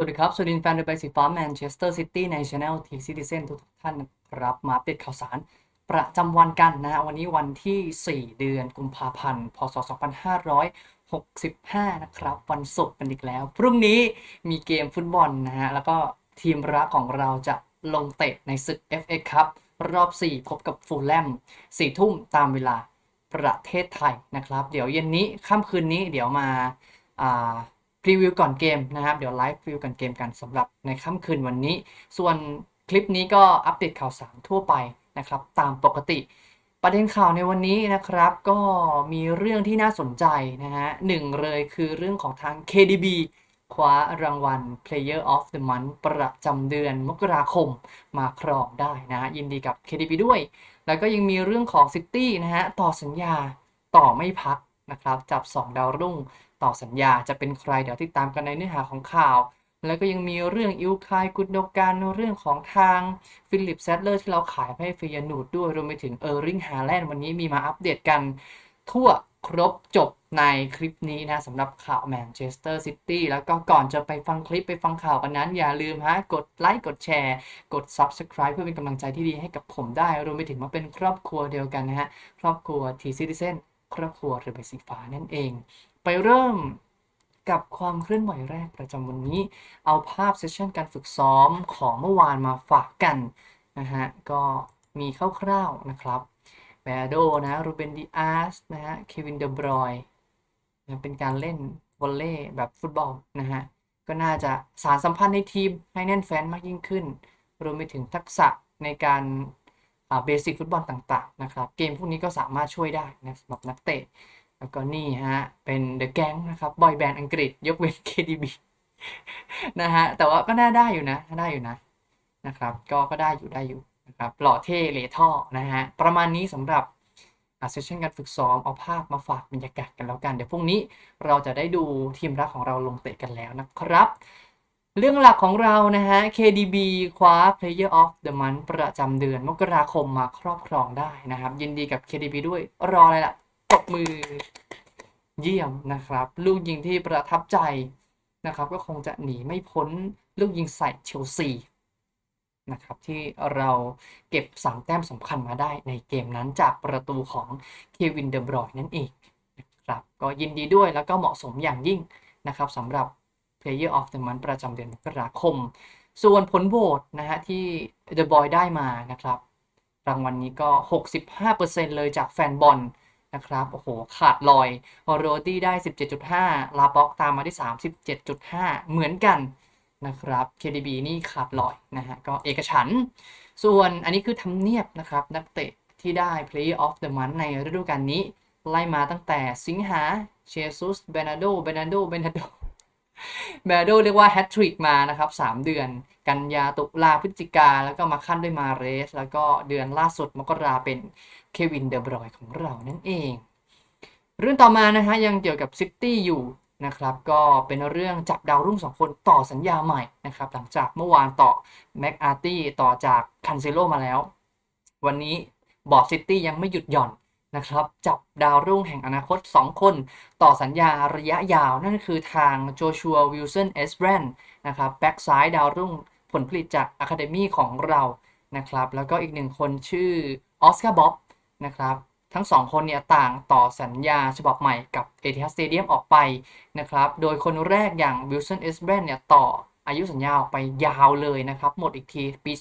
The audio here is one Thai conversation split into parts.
สวัสดีครับ สวัสดีแฟนเดอะใบสีฟ้าแมนเชสเตอร์ซิตี้ในช anel ทีซิติเซนทุกท่านนะครับ มาอัปเดข่าวสาร ประจำวันกันนะฮะ วันนี้วันที่ 4 เดือนกุมภาพันธ์ พศ 2565 นะครับ วันศุกร์กันอีกแล้ว พรุ่งนี้มีเกมฟุตบอลนะฮะ แล้วก็ทีมรักของเราจะลงเตะในศึก FA ครับ รอบ 4 พบกับฟูลแลม4 ทุ่มตามเวลาประเทศไทยนะครับ เดี๋ยวเย็นนี้ค่ำคืนนี้เดี๋ยวมาอ่า พรีวิวก่อนเกมนะครับ เดี๋ยวไลฟ์พรีวิวก่อนเกมกันสำหรับในค่ำคืนวันนี้ ส่วนคลิปนี้ก็อัปเดตข่าวสารทั่วไปนะครับ ตามปกติ ประเด็นข่าวในวันนี้นะครับ ก็มีเรื่องที่น่าสนใจนะฮะหนึ่งเลยคือเรื่องของทาง KDB คว้ารางวัล Player of the Month ประจำเดือนมกราคมมาครองได้นะฮะยินดีกับ KDB ด้วย แล้วก็ยังมีเรื่องของ City นะฮะ ต่อสัญญาต่อไม่พักนะครับ จับ 2 ดาวรุ่ง ต่อสัญญาจะเป็นใครเดี๋ยวติดตามกันในเนื้อหาของข่าว แล้วก็ยังมีเรื่องอิลคายกุดโดการเรื่องของทางฟิลิปแซดเลอร์ที่เราขายให้เฟยนูดด้วยรวมไปถึงเออร์ริงฮาแลนด์วันนี้มีมาอัปเดตกันทั่วครบจบในคลิปนี้นะสำหรับข่าวแมนเชสเตอร์ซิตี้แล้วก็ก่อนจะไปฟังคลิปไปฟังข่าวกันนั้น อย่าลืมฮะกดไลค์กดแชร์ กด Subscribe เพื่อเป็นกำลังใจที่ดีให้กับผมได้ รวมไปถึงมาเป็นครอบครัวเดียวกันนะฮะ ครอบครัวทีซิติเซนครอบครัวเรือใบสีฟ้านั่นเอง ไปเริ่มกับความเคลื่อนไหวแรกประจำวันนี้ เอาภาพเซสชันการฝึกซ้อมของเมื่อวานมาฝากกันนะฮะ ก็มีคร่าวๆนะครับแบโดนะรูเบนดิอาสนะฮะเควินเดบรอยเป็นการเล่นวอลเล่แบบฟุตบอลนะฮะ ก็น่าจะสารสัมพันธ์ในทีมให้แน่นแฟนมากยิ่งขึ้น รวมไปถึงทักษะในการเบสิกฟุตบอลต่างๆนะครับ เกมพวกนี้ก็สามารถช่วยได้นะสำหรับนักเตะ แล้วก็นี่ฮะ เป็นเดอะแก๊งนะครับบอยแบนด์อังกฤษ ยกเว้น KDB นะฮะ แต่ว่าก็น่าได้อยู่นะได้อยู่นะนะครับ ก็ก็ได้อยู่ได้อยู่นะครับหล่อเท่เลท่อนะฮะ ประมาณนี้สำหรับเซสชันการฝึกซ้อมเอาภาพมาฝากบรรยากาศกันแล้วกัน เดี๋ยวพรุ่งนี้เราจะได้ดูทีมรักของเราลงเตะกันแล้วนะครับ เรื่องหลักของเรานะฮะ KDB คว้า Player of the Month ประจำเดือนมกราคมมาครอบครองได้นะครับ ยินดีกับ KDB ด้วยรออะไรล่ะ ตบมือเยี่ยมนะครับ ลูกยิงที่ประทับใจนะครับ ก็คงจะหนีไม่พ้นลูกยิงใส่เชลซีนะครับที่เราเก็บ3แต้มสำคัญมาได้ในเกมนั้นจากประตูของเควินเดบรอยนั่นเองนะครับก็ยินดีด้วยแล้วก็เหมาะสมอย่างยิ่งนะครับสำหรับ Player of the Month ประจำเดือนมกราคม ส่วนผลโหวตนะฮะที่ The Boy ได้มานะครับ รางวัลนนี้ก็ 65%เลยจากแฟนบอล นะครับ โอ้โห ขาดลอยโรตี้ได้ 17.5 ลาบ็อกตามมาที่ 37.5 เหมือนกันนะครับ KDB นี่ขาดลอยนะฮะ ก็เอกฉัน ส่วนอันนี้คือทำเนียบนะครับ นักเตะที่ได้ Player of the Month ในฤดูกาลนี้ ไล่มาตั้งแต่สิงหาเชซุสเบนาโดเบนาโดเบนาโด แบโดเรียกว่าแฮตทริกมานะครับ 3 เดือน กันยาตุลาพฤศจิกา แล้วก็มาขั้นด้วยมาเรส แล้วก็เดือนล่าสุดมกราเป็นเควินเดบรอยของเรานั่นเอง เรื่องต่อมานะฮะยังเกี่ยวกับซิตี้อยู่นะครับก็เป็นเรื่องจับดาวรุ่ง2คนต่อสัญญาใหม่นะครับหลังจากเมื่อวานต่อแม็กอาร์ตี้ต่อจากคันเซโลมาแล้ว วันนี้บอร์ดซิตี้ยังไม่หยุดหย่อน นะครับจับดาวรุ่งแห่งอนาคต 2 คน ต่อสัญญาระยะยาว นั่นคือทางโจชัววิลสันเอสแบรนนะครับแบ็กซ้ายดาวรุ่งผลผลิตจากอะคาเดมีของเรานะครับ แล้วก็อีกหนึ่งคนชื่อออสการ์บ๊อบนะครับทั้งสองคนเนี่ยต่างต่อสัญญาฉบับใหม่กับเอทิฮัสสเตเดียมออกไปนะครับ โดยคนแรกอย่างวิลสันเอสแบรนเนี่ยต่อ อายุสัญญาออกไปยาวเลยนะครับ หมดอีกทีปี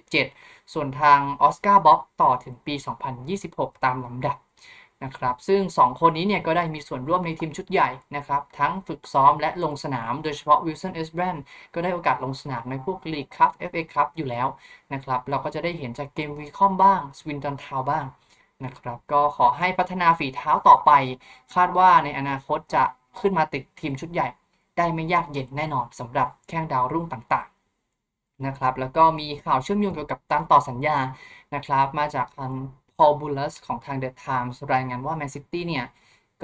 2027 ส่วนทางออสการ์บ๊อบต่อถึงปี 2026 ตามลำดับนะครับซึ่ง 2 คนนี้เนี่ยก็ได้มีส่วนร่วมในทีมชุดใหญ่นะครับ ทั้งฝึกซ้อมและลงสนาม โดยเฉพาะวิลสันเอสแบรนก็ได้โอกาสลงสนามในพวกลีกคัพ FA คัพอยู่แล้วนะครับ เราก็จะได้เห็นจากเกมวีคอมบ้าง สวินตันทาวบ้างนะครับ ก็ขอให้พัฒนาฝีเท้าต่อไป คาดว่าในอนาคตจะขึ้นมาติดทีมชุดใหญ่ ได้ไม่ยากเย็นแน่นอนสำหรับแข้งดาวรุ่งต่างๆนะครับแล้วก็มีข่าวเชื่อมโยงเกี่ยวกับการต่อสัญญานะครับมาจากทางพอลบูลัสของทาง The Times รายงานว่าแมนซิตี้เนี่ย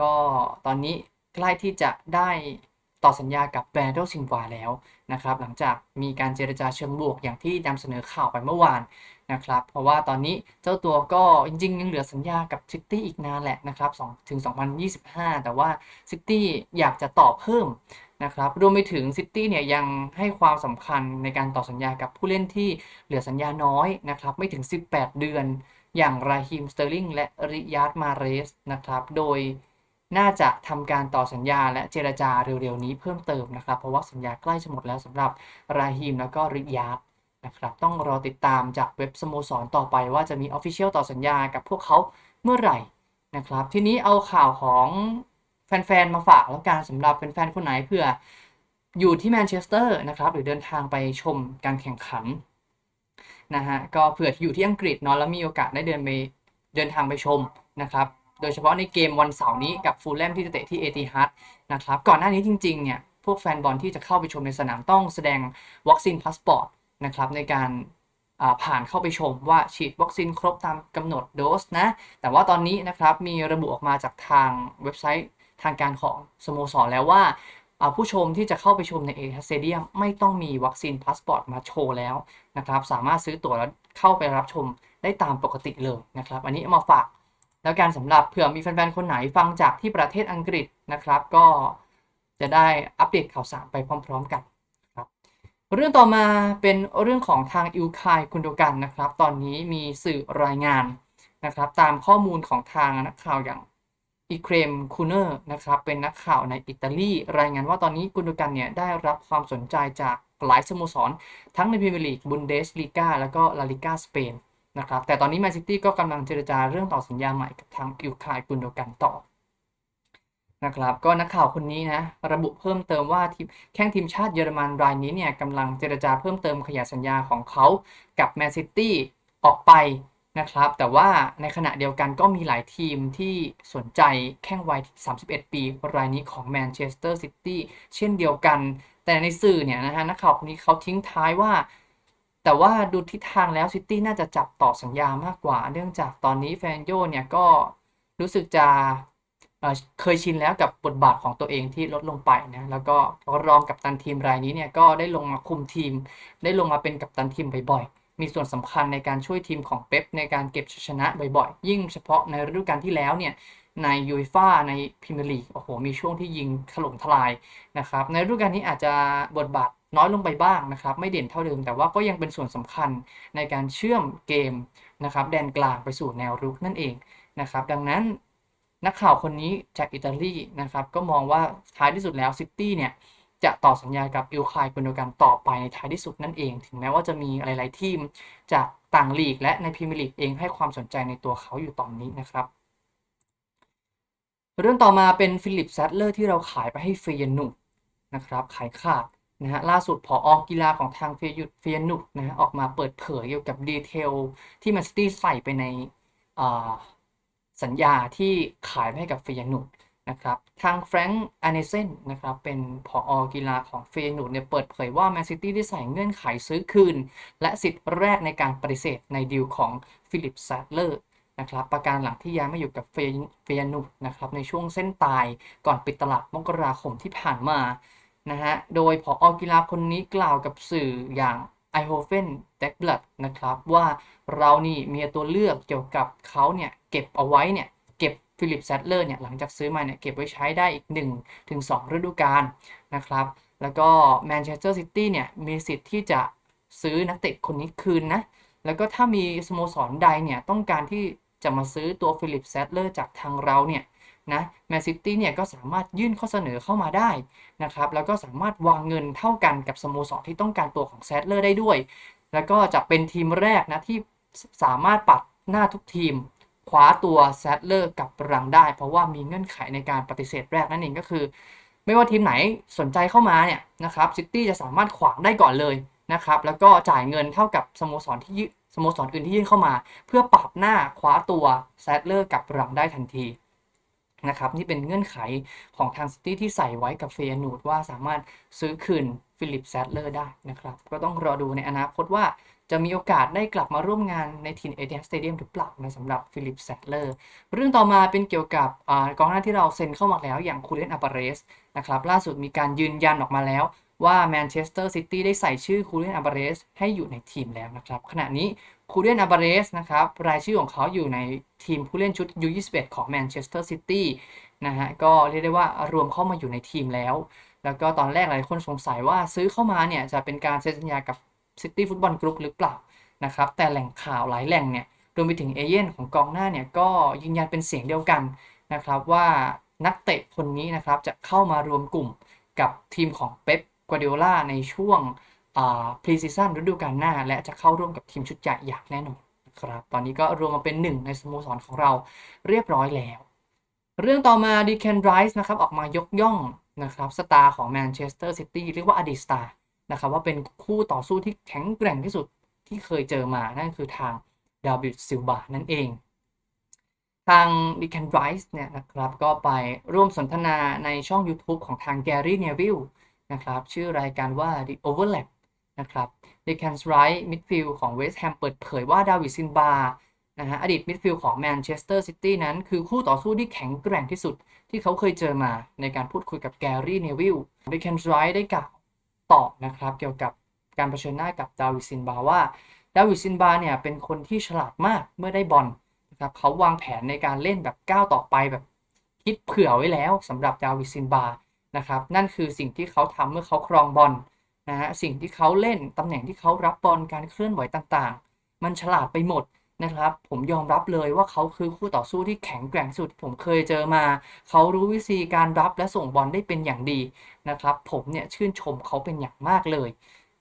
ก็ตอนนี้ใกล้ที่จะได้ต่อสัญญากับแบรนโดซินวาแล้วนะครับหลังจากมีการเจรจาเชิงบวกอย่างที่นำเสนอข่าวไปเมื่อวานนะครับเพราะว่าตอนนี้เจ้าตัวก็จริงๆยังเหลือสัญญากับซิตี้อีกนานแหละนะครับ2ถึง 2025 แต่ว่าซิตี้อยากจะต่อเพิ่ม นะครับรวมไปถึงซิตี้เนี่ยยังให้ความสำคัญในการต่อสัญญากับผู้เล่นที่เหลือสัญญาน้อยนะครับไม่ถึง 18 เดือน อย่างราฮิมสเตอร์ลิงและริยาดมาเรสนะครับโดยน่าจะทำการต่อสัญญาและเจรจาเร็วๆนี้เพิ่มเติมนะครับ เพราะว่าสัญญาใกล้จะหมดแล้วสำหรับราฮิมแล้วก็ริยาดนะครับต้องรอติดตามจากเว็บสโมสรต่อไปว่าจะมี Official ต่อสัญญากับพวกเขาเมื่อไหร่นะครับ ทีนี้เอาข่าวของ แฟนๆ มาฝากแล้วกันสำหรับแฟนๆ คนไหนเพื่ออยู่ที่แมนเชสเตอร์นะครับหรือเดินทางไปชมการแข่งขันนะฮะก็เผื่อที่อยู่ที่อังกฤษเนาะแล้วมีโอกาสได้เดินไปเดินทางไปชมนะครับโดยเฉพาะในเกมวันเสาร์นี้กับฟูลแลมที่จะเตะที่เอติฮัดนะครับก่อนหน้านี้จริงๆเนี่ยพวกแฟนบอลที่จะเข้าไปชมในสนามต้องแสดงวัคซีนพาสปอร์ตนะครับในการผ่านเข้าไปชมว่าฉีดวัคซีนครบตามกำหนดโดสนะแต่ว่าตอนนี้นะครับมีระบุออกมาจากทางเว็บไซต์ ทางการของสโมสรแล้วว่าผู้ชมที่จะเข้าไปชมในเอทิฮัดสเตเดียมไม่ต้องมีวัคซีนพาสปอร์ตมาโชว์แล้วนะครับ สามารถซื้อตั๋วแล้วเข้าไปรับชมได้ตามปกติเลยนะครับ อันนี้มาฝาก แล้วการสำหรับเผื่อมีแฟนๆ คนไหนฟังจากที่ประเทศอังกฤษนะครับ ก็จะได้อัปเดตข่าวสารไปพร้อม ๆ กันครับ เรื่องต่อมาเป็นเรื่องของทางอิวคายกุนโดกันนะครับ ตอนนี้มีสื่อรายงานนะครับ ตามข้อมูลของทางนักข่าวอย่าง อีเครมคูเนอร์นะครับเป็นนักข่าวในอิตาลี รายงานว่าตอนนี้กุนโดกันเนี่ยได้รับความสนใจจากหลายสโมสร ทั้งในพรีเมียร์ลีกบุนเดสลีกาแล้วก็ลาลิกาสเปนนะครับแต่ตอนนี้แมนซิตี้ก็กำลังเจรจาเรื่องต่อสัญญาใหม่กับทางอิวคายกุนโดกันต่อนะครับก็นักข่าวคนนี้นะระบุเพิ่มเติมว่าทีมแข้งทีมชาติเยอรมันรายนี้เนี่ยกำลังเจรจาเพิ่มเติมขยายสัญญาของเขากับแมนซิตี้ออกไป นะครับ แต่ว่าในขณะเดียวกันก็มีหลายทีมที่สนใจแข้งวัย 31 ปี รายนี้ของแมนเชสเตอร์ซิตี้เช่นเดียวกัน แต่ในสื่อเนี่ยนะฮะนักข่าวคนนี้เขาทิ้งท้ายว่า แต่ว่าดูทิศทางแล้วซิตี้น่าจะจับต่อสัญญามากกว่า เนื่องจากตอนนี้แฟนโยเนี่ยก็รู้สึกจะเคยชินแล้วกับบทบาทของตัวเองที่ลดลงไปนะแล้วก็รองกัปตันทีมรายนี้เนี่ยก็ได้ลงมาคุมทีม ได้ลงมาเป็นกัปตันทีมบ่อยๆ มีส่วนสำคัญในการช่วยทีมของเป๊ปในการเก็บชัยชนะบ่อยๆ ยิ่งเฉพาะในฤดูกาลที่แล้วเนี่ยในยูฟ่าในพรีเมียร์ลีกโอ้โหมีช่วงที่ยิงถล่มทลายนะครับในฤดูกาลนี้อาจจะบทบาทน้อยลงไปบ้างนะครับ ไม่เด่นเท่าเดิมแต่ว่าก็ยังเป็นส่วนสำคัญในการเชื่อมเกมนะครับแดนกลางไปสู่แนวรุกนั่นเองนะครับ ดังนั้นนักข่าวคนนี้จากอิตาลีนะครับก็มองว่าท้ายที่สุดแล้วซิตี้เนี่ย จะต่อสัญญากับอิลคายกุนโดกันต่อไปในท้ายที่สุดนั่นเอง ถึงแม้ว่าจะมีหลาย ๆ ทีมจากต่างลีก และในพรีเมียร์ลีกเองให้ความสนใจในตัวเขาอยู่ตอนนี้นะครับ เรื่องต่อมาเป็นฟิลิปแซดเลอร์ที่เราขายไปให้เฟยนุกนะครับ ขายขาดนะฮะล่าสุดผออกีฬาของทางเฟยุเฟยนุกนะฮะออกมาเปิดเผยเกี่ยวกับดีเทลที่แมนซิตี้ใส่ไปในสัญญาที่ขายไปให้กับเฟยนุก นะครับทางแฟรงค์อเนเซนนะครับเป็นผออกีฬาของเฟยนูดเนี่ยเปิดเผยว่าแมนซิตี้ได้ใส่เงื่อนไขซื้อคืน และสิทธิ์แรกในการปฏิเสธในดีลของฟิลิปแซดเลอร์นะครับประการหลังที่ย้ายมาอยู่กับเฟยเฟยนูดนะครับในช่วงเส้นตายก่อนปิดตลาดมกราคมที่ผ่านมานะฮะโดยผออกีฬาคนนี้กล่าวกับสื่ออย่างไอโฮเฟนเด็กบลัดนะครับว่าเรานี่มีตัวเลือกเกี่ยวกับเขาเนี่ยเก็บเอาไว้เนี่ย ฟิลิปแซดเลอร์เนี่ยหลังจากซื้อมาเนี่ยเก็บไว้ใช้ได้อีก1ถึง2ฤดูกาลนะครับ แล้วก็แมนเชสเตอร์ซิตี้เนี่ยมีสิทธิ์ที่จะซื้อนักเตะคนนี้คืนนะ แล้วก็ถ้ามีสโมสรใดเนี่ยต้องการที่จะมาซื้อตัวฟิลิปแซดเลอร์จากทางเราเนี่ยนะแมนซิตี้เนี่ยก็สามารถยื่นข้อเสนอเข้ามาได้นะครับแล้วก็สามารถวางเงินเท่ากันกับสโมสรที่ต้องการตัวของแซดเลอร์ได้ด้วย แล้วก็จะเป็นทีมแรกนะที่สามารถปัดหน้าทุกทีม คว้าตัวแซดเลอร์กับรังได้ เพราะว่ามีเงื่อนไขในการปฏิเสธแรกนั่นเองก็คือ ไม่ว่าทีมไหนสนใจเข้ามาเนี่ยนะครับซิตี้จะสามารถขวางได้ก่อนเลยนะครับแล้วก็จ่ายเงินเท่ากับสโมสรที่สโมสรอื่นที่ยื่นเข้ามา เพื่อปรับหน้าคว้าตัวแซดเลอร์กับรังได้ทันทีนะครับนี่เป็นเงื่อนไขของทางซิตี้ที่ใส่ไว้กับเฟยนูดว่าสามารถซื้อคืนฟิลิปแซดเลอร์ได้นะครับ ก็ต้องรอดูในอนาคตว่า จะมีโอกาสได้กลับมาร่วมงานในทีมเอเดียสเตเดียมหรือเปล่านะสำหรับฟิลิปแซดเลอร์เรื่องต่อมาเป็นเกี่ยวกับกองหน้าที่เราเซ็นเข้ามาแล้วอย่างคูเรนอัปเรสนะครับล่าสุดมีการยืนยันออกมาแล้วว่าแมนเชสเตอร์ซิตี้ได้ใส่ชื่อคูเรียนอาบาเรสให้อยู่ในทีมแล้วนะครับ ขณะนี้คูเรียนอาบาเรสนะครับรายชื่อของเขาอยู่ในทีมผู้เล่นชุด U21 ของแมนเชสเตอร์ซิตี้นะฮะก็เรียกได้ว่ารวมเข้ามาอยู่ในทีมแล้ว แล้วก็ตอนแรกหลายคนสงสัยว่าซื้อเข้ามาเนี่ยจะเป็นการเซ็นสัญญากับ ซิตี้ฟุตบอลกรุ๊ปหรือเปล่านะครับแต่แหล่งข่าวหลายแหล่งเนี่ยรวมไปถึงเอเย่นของกองหน้าเนี่ยก็ยืนยันเป็นเสียงเดียวกันนะครับว่านักเตะคนนี้นะครับจะเข้ามารวมกลุ่มกับทีมของเป๊ปกัวเดโอล่าในช่วงพรีซีซั่นฤดูกาลหน้า และจะเข้าร่วมกับทีมชุดใหญ่อย่างแน่นอนนะครับตอนนี้ก็รวมมาเป็นหนึ่งในสโมสรของเราเรียบร้อยแล้ว เรื่องต่อมาดีแคนไรส์นะครับออกมายกย่องนะครับสตาร์ของแมนเชสเตอร์ซิตี้เรียกว่าอดีตสตาร์ นะครับว่าเป็นคู่ต่อสู้ที่แข็งแกร่งที่สุดที่เคยเจอมา นั่นคือทางดาวิดซิลบานั่นเอง ทางดิแคนไรส์เนี่ยนะครับก็ไปร่วมสนทนาในช่อง YouTube ของทางแกรี่เนวิลนะครับชื่อรายการว่า The Overlap นะครับดิแคนไรส์มิดฟิลด์ของเวสต์แฮมเปิดเผยว่าดาวิดซินบานะฮะอดีตมิดฟิลด์ของแมนเชสเตอร์ซิตี้นั้น คือคู่ต่อสู้ที่แข็งแกร่งที่สุดที่เขาเคยเจอมาในการพูดคุยกับแกรี่เนวิลดิแคนไรส์ได้กล่าว ตอบนะครับ เกี่ยวกับการเผชิญหน้ากับดาวิดซินบาว่าดาวิดซินบาเนี่ยเป็นคนที่ฉลาดมากเมื่อได้บอลนะครับเขาวางแผนในการเล่นแบบก้าวต่อไปแบบคิดเผื่อไว้แล้วสำหรับดาวิดซินบานะครับนั่นคือสิ่งที่เขาทำเมื่อเขาครองบอลนะฮะสิ่งที่เขาเล่นตำแหน่งที่เขารับบอลการเคลื่อนไหวต่างๆ มันฉลาดไปหมด นะครับ ผมยอมรับเลยว่าเขาคือคู่ต่อสู้ที่แข็งแกร่งสุด ผมเคยเจอมา เขารู้วิธีการรับและส่งบอลได้เป็นอย่างดีนะครับ ผมเนี่ยชื่นชมเขาเป็นอย่างมากเลย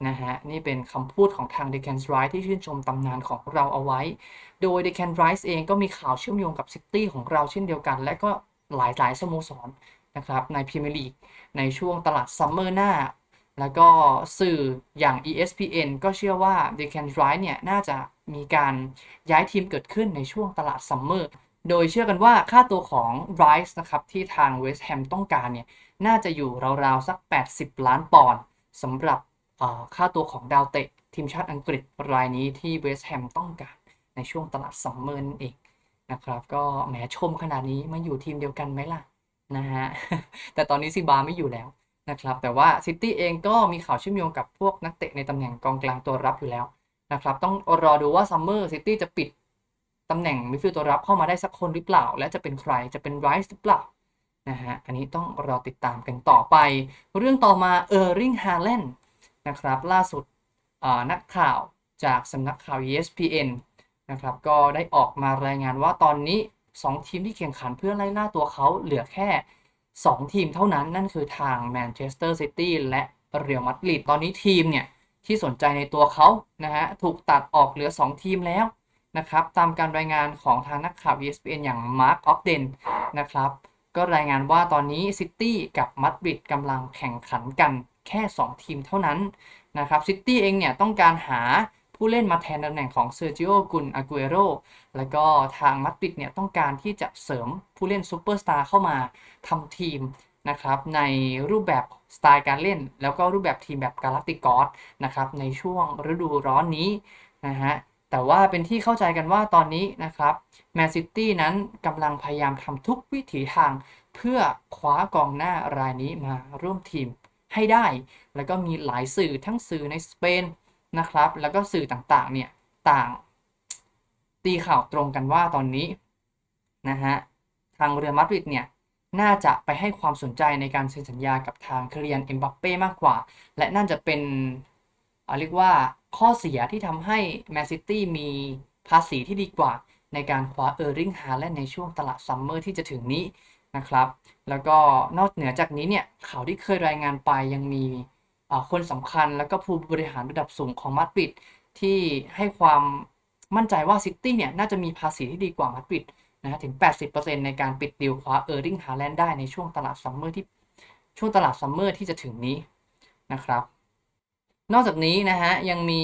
นะฮะนี่เป็นคำพูดของทางเด c คนไรท์ที่ชื่นชมตำนานของเราเอาไว้ โดยเด c คนไรท์เองก็มีข่าวเชื่อมโยงกับซิตี้ของเราเช่นเดียวกัน และก็หลายๆสโมสรนะครับในพรีเมียร์ลีกในช่วงตลาดซัมเมอร์หน้า แล้วก็สื่ออย่าง ESPN ก็เชื่อว่าเด c คนไรท์เนี่ยน่าจะ มีการย้ายทีมเกิดขึ้นในช่วงตลาดซัมเมอร์โดยเชื่อกันว่าค่าตัวของไรส์นะครับที่ทางเวสต์แฮมต้องการเนี่ยน่าจะอยู่ราวๆสัก 80 ล้านปอนด์สำหรับค่าตัวของดาวเตะทีมชาติอังกฤษรายนี้ที่เวสต์แฮมต้องการในช่วงตลาดซัมเมอร์นั่นเองนะครับก็แหมชมขนาดนี้มาอยู่ทีมเดียวกันไหมล่ะนะฮะแต่ตอนนี้ซิบาไม่อยู่แล้วนะครับแต่ว่าซิตี้เองก็มีข่าวเชื่อมโยงกับพวกนักเตะในตำแหน่งกองกลางตัวรับอยู่แล้ว นะครับ ต้องรอดูว่าซัมเมอร์ซิตี้จะปิดตำแหน่งมิดฟิลด์ตัวรับเข้ามาได้สักคนหรือเปล่า และจะเป็นใครจะเป็นไรส์หรือเปล่านะฮะอันนี้ต้องรอติดตามกันต่อไป เรื่องต่อมาเออร์ริงฮาเลนนะครับล่าสุดนักข่าวจากสำนักข่าว ESPN นะครับก็ได้ออกมารายงานว่าตอนนี้ 2 ทีมที่แข่งขันเพื่อไล่ล่าตัวเขาเหลือแค่ 2 ทีมเท่านั้นนั่นคือทางแมนเชสเตอร์ซิตี้และเรอัลมาดริดตอนนี้ทีมเนี่ย ที่สนใจในตัวเขานะฮะถูกตัดออกเหลือ 2 ทีมแล้วนะครับตามการรายงานของทางนักข่าว ESPN อย่างมาร์คออฟเดนนะครับก็รายงานว่าตอนนี้ซิตี้กับมาดริดกำลังแข่งขันกันแค่ 2 ทีมเท่านั้นนะครับซิตี้เองเนี่ยต้องการหาผู้เล่นมาแทนตำแหน่งของเซอร์จิโอกุนอากูเอโรแล้วก็ทางมาดริดเนี่ยต้องการที่จะเสริมผู้เล่นซูเปอร์สตาร์เข้ามาทำทีมนะครับในรูปแบบ สไตล์การเล่น แล้วก็รูปแบบทีมแบบกาล็กติกอสนะครับในช่วงฤดูร้อนนี้นะฮะแต่ว่าเป็นที่เข้าใจกันว่าตอนนี้นะครับแมนซิตี้นั้นกำลังพยายามทำทุกวิถีทาง เพื่อคว้ากองหน้ารายนี้มาร่วมทีมให้ได้ แล้วก็มีหลายสื่อทั้งสื่อในสเปนนะครับ แล้วก็สื่อต่างๆเนี่ยต่างตีข่าวตรงกันว่าตอนนี้นะฮะทางเรือมาดริดเนี่ย น่าจะไปให้ความสนใจในการเซ็นสัญญากับทางเคลียนเอ็มบัปเป้มากกว่า และน่าจะเป็นเรียกว่าข้อเสียที่ทำให้แมนซิตี้มีภาษีที่ดีกว่า ในการคว้าเออร์ริงฮาแลนด์ในช่วงตลาดซัมเมอร์ที่จะถึงนี้นะครับ แล้วก็นอกเหนือจากนี้เนี่ยข่าวที่เคยรายงานไปยังมีคนสำคัญ แล้วก็ผู้บริหารระดับสูงของมาดริดที่ให้ความมั่นใจว่าซิตี้เนี่ยน่าจะมีภาษีที่ดีกว่ามาดริด นะถึง 80%ในการปิดดีลคว้าเออร์ริงฮาแลนด์ได้ในช่วงตลาดซัมเมอร์ที่ช่วงตลาดซัมเมอร์ที่จะถึงนี้นะครับ นอกจากนี้นะฮะ ยังมี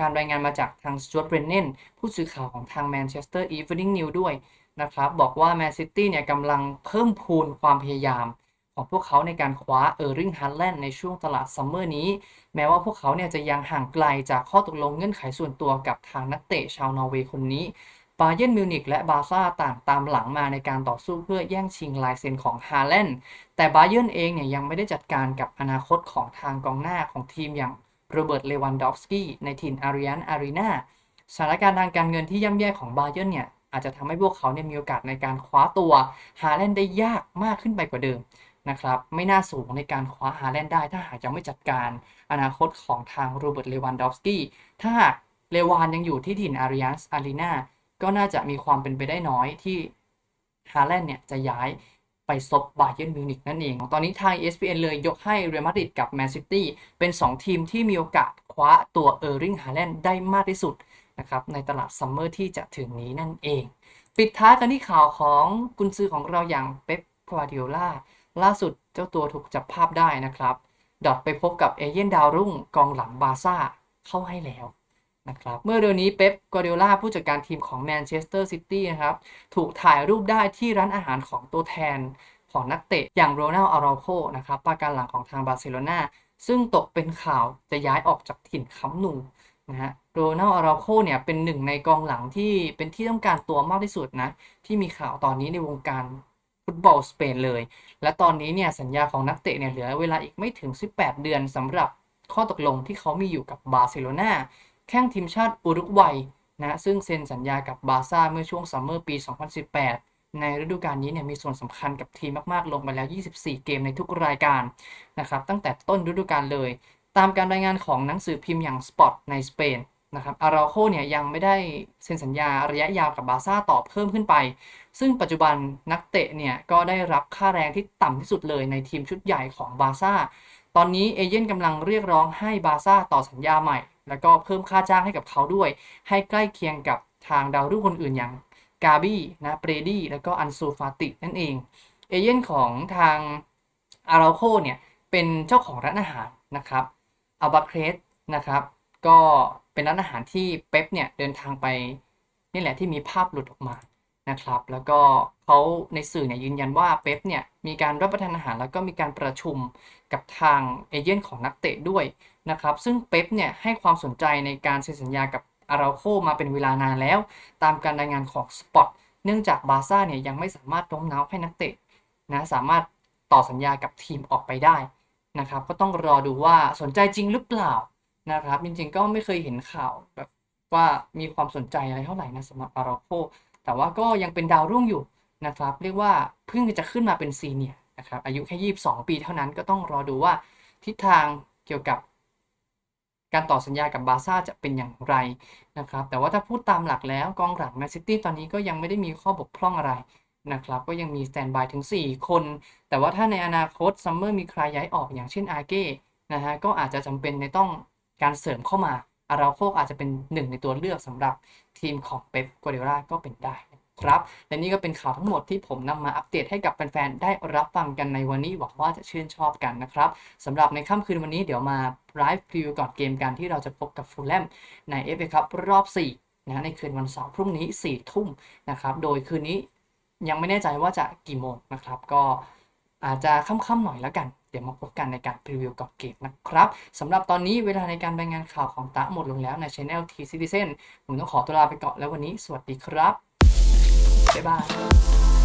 การรายงานมาจากทางสจวตเบรนเนนผู้สื่อข่าวของทางแมนเชสเตอร์อีฟเวนิ่งนิวด้วยนะครับ บอกว่าแมนซิตี้เนี่ยกำลังเพิ่มพูนความพยายามของพวกเขาในการคว้าเออร์ริงฮันแลนด์ในช่วงตลาดซัมเมอร์นี้ แม้ว่าพวกเขาเนี่ยจะยังห่างไกลจากข้อตกลงเงื่อนไขส่วนตัวกับทางนักเตะชาวนอร์เวย์คนนี้ บาเยิร์นมิวนิกและบาซ่าต่างตามหลังมาในการต่อสู้เพื่อแย่งชิงลายเซ็นของฮาแลนด์แต่บาเยิร์นเองเนี่ยยังไม่ได้จัดการกับอนาคตของทางกองหน้าของทีมอย่างโรเบิร์ตเลวันดอฟสกี้ในถิ่นอาริอันอารีนาสถานการณ์ทางการเงินที่ย่ำแย่ของบาเยิร์นเนี่ยอาจจะทำให้พวกเขาเนี่ยมีโอกาสในการคว้าตัวฮาแลนด์ได้ยากมากขึ้นไปกว่าเดิมนะครับไม่น่าสูงในการคว้าฮาแลนด์ได้ ถ้าหากยังไม่จัดการอนาคตของทางโรเบิร์ตเลวันดอฟสกี้ถ้าหากเลวานยังอยู่ที่ถิ่นอาริอันอารีนา ก็น่าจะมีความเป็นไปได้น้อยที่ฮาแลนด์เนี่ยจะย้ายไปซบบาเยิร์นมิวนิกนั่นเอง ตอนนี้ทาง ESPN เลยยกให้เรอัลมาดริดกับแมนซิตี้เป็น 2 ทีมที่มีโอกาสคว้าตัวเออร์ริงฮาแลนด์ได้มากที่สุดนะครับในตลาดซัมเมอร์ที่จะถึงนี้นั่นเอง ปิดท้ายกันที่ข่าวของกุนซือของเราอย่างเป๊ปกวาดิโอลาล่าสุดเจ้าตัวถูกจับภาพได้นะครับ ดอทไปพบกับเอเย่นดาวรุ่งกองหลังบาซ่าเข้าให้แล้ว นะครับเมื่อเร็วนี้เป๊ปกัวาร์ดิโอลาผู้จัดการทีมของแมนเชสเตอร์ซิตี้นะครับถูกถ่ายรูปได้ที่ร้านอาหารของตัวแทนของนักเตะอย่างโรนัลอาราโคนะครับปาการหลังของทางบาร์เซโลนาซึ่งตกเป็นข่าวจะย้ายออกจากถิ่นคัมป์นูนะฮะโรนัลอาราโคเนี่ยเป็นหนึ่งในกองหลังที่เป็นที่ต้องการตัวมากที่สุดนะ ที่มีข่าวตอนนี้ในวงการฟุตบอลสเปนเลย และตอนนี้เนี่ยสัญญาของนักเตะเนี่ยเหลือเวลาอีกไม่ถึง 18 เดือนสำหรับข้อตกลงที่เขามีอยู่กับบาร์เซโลนา แข้งทีมชาติอุรุกวัยนะซึ่งเซ็นสัญญากับบาร์ซ่าเมื่อช่วงซัมเมอร์ปี 2018 ในฤดูกาลนี้เนี่ยมีส่วนสำคัญกับทีมมากๆ ลงไปแล้ว 24 เกมในทุกรายการนะครับตั้งแต่ต้นฤดูกาลเลย ตามการรายงานของหนังสือพิมพ์อย่าง Spot ในสเปนนะครับอาราโคเนี่ยยังไม่ได้เซ็นสัญญาระยะยาวกับบาร์ซ่าต่อเพิ่มขึ้นไป ซึ่งปัจจุบันนักเตะเนี่ยก็ได้รับค่าแรงที่ต่ำที่สุดเลยในทีมชุดใหญ่ของบาร์ซ่าตอนนี้เอเย่นกำลังเรียกร้องให้บาร์ซ่าต่อสัญญาใหม่ แล้วก็เพิ่มค่าจ้างให้กับเขาด้วย ให้ใกล้เคียงกับทางดาวรุ่งคนอื่นอย่างกาบี้นะเปรดี้แล้วก็อันซูฟาตินั่นเอง เอเย่นของทางอาราโคเนี่ยเป็นเจ้าของร้านอาหารนะครับอัลบาเครสนะครับ ก็เป็นร้านอาหารที่เป๊ปเนี่ยเดินทางไปนี่แหละที่มีภาพหลุดออกมานะครับ แล้วก็เขาในสื่อเนี่ยยืนยันว่าเป๊ปเนี่ยมีการรับประทานอาหารแล้วก็มีการประชุมกับทางเอเย่นของนักเตะด้วย นะครับ ซึ่งเป๊ปเนี่ยให้ความสนใจในการเซ็นสัญญากับอาราโคมาเป็นเวลานานแล้ว ตามการรายงานของสปอตเนื่องจากบาซ่าเนี่ยยังไม่สามารถโน้มน้าวให้นักเตะนะสามารถต่อสัญญากับทีมออกไปได้นะครับ ก็ต้องรอดูว่าสนใจจริงหรือเปล่านะครับ จริงๆก็ไม่เคยเห็นข่าวแบบว่ามีความสนใจอะไรเท่าไหร่นะสำหรับอาราโคแต่ว่าก็ยังเป็นดาวรุ่งอยู่นะครับ เรียกว่าเพิ่งจะขึ้นมาเป็นซีเนียนะครับอายุแค่ 22 ปีเท่านั้นก็ต้องรอดูว่าทิศทางเกี่ยวกับ การต่อสัญญากับบาซ่าจะเป็นอย่างไรนะครับ แต่ว่าถ้าพูดตามหลักแล้วกองหลังแมนซิตี้ตอนนี้ก็ยังไม่ได้มีข้อบกพร่องอะไรนะครับ ก็ยังมีสแตนบายถึง 4 คน แต่ว่าถ้าในอนาคตซัมเมอร์มีใครย้ายออกอย่างเช่นอาเก้นะฮะก็อาจจะจำเป็นในต้องการเสริมเข้ามาอาราโคอาจจะเป็นหนึ่งในตัวเลือกสำหรับทีมของเป๊ปกัวเดล่าก็เป็นได้ ครับ และนี่ก็เป็นข่าวทั้งหมดที่ผมนำมาอัปเดตให้กับแฟนๆ ได้รับฟังกันในวันนี้หวังว่าจะชื่นชอบกันนะครับสำหรับในค่ำคืนวันนี้เดี๋ยวมาไลฟ์พรีวิวก่อนเกมกันที่เราจะพบกับฟูลแลมในเอฟเอคัพรอบ4นะในคืนวันเสาร์พรุ่งนี้4ทุ่มนะครับโดยคืนนี้ยังไม่แน่ใจว่าจะกี่โมงนะครับ ก็อาจจะค่ำๆหน่อยแล้วกัน เดี๋ยวมาพบกันในการพรีวิวก่อนเกมนะครับสำหรับตอนนี้เวลาในการรายงานข่าวของตะหมดลงแล้วในช anel T Citizen ผมต้องขอตัวลาไปก่อนแล้ววันนี้สวัสดีครับ บ๊ายบาย